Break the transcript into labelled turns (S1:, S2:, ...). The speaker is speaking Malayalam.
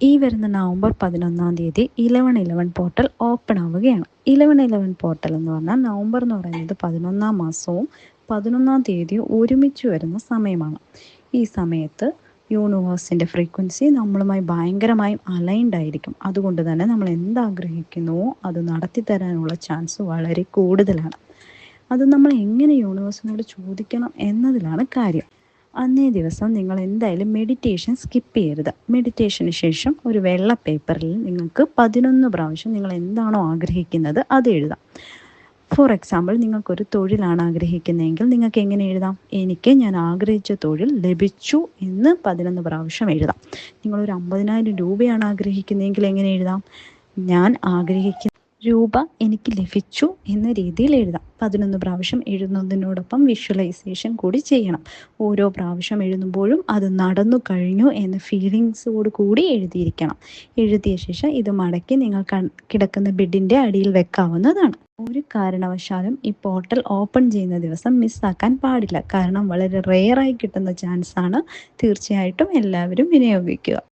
S1: ഈ വരുന്ന നവംബർ പതിനൊന്നാം തീയതി ഇലവൻ ഇലവൻ പോർട്ടൽ ഓപ്പൺ ആവുകയാണ്. ഇലവൻ ഇലവൻ പോർട്ടൽ എന്ന് പറഞ്ഞാൽ നവംബർ എന്ന് പറയുന്നത് പതിനൊന്നാം മാസവും പതിനൊന്നാം തീയതിയും ഒരുമിച്ച് വരുന്ന സമയമാണ്. ഈ സമയത്ത് യൂണിവേഴ്സിന്റെ ഫ്രീക്വൻസി നമ്മളുമായി ഭയങ്കരമായും അലൈൻഡ് ആയിരിക്കും. അതുകൊണ്ട് തന്നെ നമ്മൾ എന്താഗ്രഹിക്കുന്നുവോ അത് നടത്തി തരാനുള്ള ചാൻസ് വളരെ കൂടുതലാണ്. അത് നമ്മൾ എങ്ങനെ യൂണിവേഴ്സിനോട് ചോദിക്കണം എന്നതിലാണ് കാര്യം. അന്നേ ദിവസം നിങ്ങൾ എന്തായാലും മെഡിറ്റേഷൻ സ്കിപ്പ് ചെയ്യരുത് മെഡിറ്റേഷന് ശേഷം ഒരു വെള്ള പേപ്പറിൽ നിങ്ങൾക്ക് പതിനൊന്ന് പ്രാവശ്യം നിങ്ങൾ എന്താണോ ആഗ്രഹിക്കുന്നത് അത് എഴുതാം. ഫോർ എക്സാമ്പിൾ നിങ്ങൾക്കൊരു തൊഴിലാണ് ആഗ്രഹിക്കുന്നതെങ്കിൽ നിങ്ങൾക്ക് എങ്ങനെ എഴുതാം? എനിക്ക് ഞാൻ ആഗ്രഹിച്ച തൊഴിൽ ലഭിച്ചു എന്ന് പതിനൊന്ന് പ്രാവശ്യം എഴുതാം. നിങ്ങളൊരു അമ്പതിനായിരം രൂപയാണ് ആഗ്രഹിക്കുന്നതെങ്കിൽ എങ്ങനെ എഴുതാം? ഞാൻ ആഗ്രഹിക്കുന്ന രൂപ എനിക്ക് ലഭിച്ചു എന്ന രീതിയിൽ എഴുതാം. പതിനൊന്ന് പ്രാവശ്യം എഴുതുന്നതിനോടൊപ്പം വിഷ്വലൈസേഷൻ കൂടി ചെയ്യണം. ഓരോ പ്രാവശ്യം എഴുതുമ്പോഴും അത് നടന്നു കഴിഞ്ഞു എന്ന ഫീലിങ്സോട് കൂടി എഴുതിയിരിക്കണം. എഴുതിയ ശേഷം ഇത് മടക്കി നിങ്ങൾ കിടക്കുന്ന ബെഡിന്റെ അടിയിൽ വെക്കാവുന്നതാണ്. ഒരു കാരണവശാലും ഈ പോർട്ടൽ ഓപ്പൺ ചെയ്യുന്ന ദിവസം മിസ്സാക്കാൻ പാടില്ല. കാരണം വളരെ റെയറായി കിട്ടുന്ന ചാൻസാണ് തീർച്ചയായിട്ടും എല്ലാവരും വിനിയോഗിക്കുക.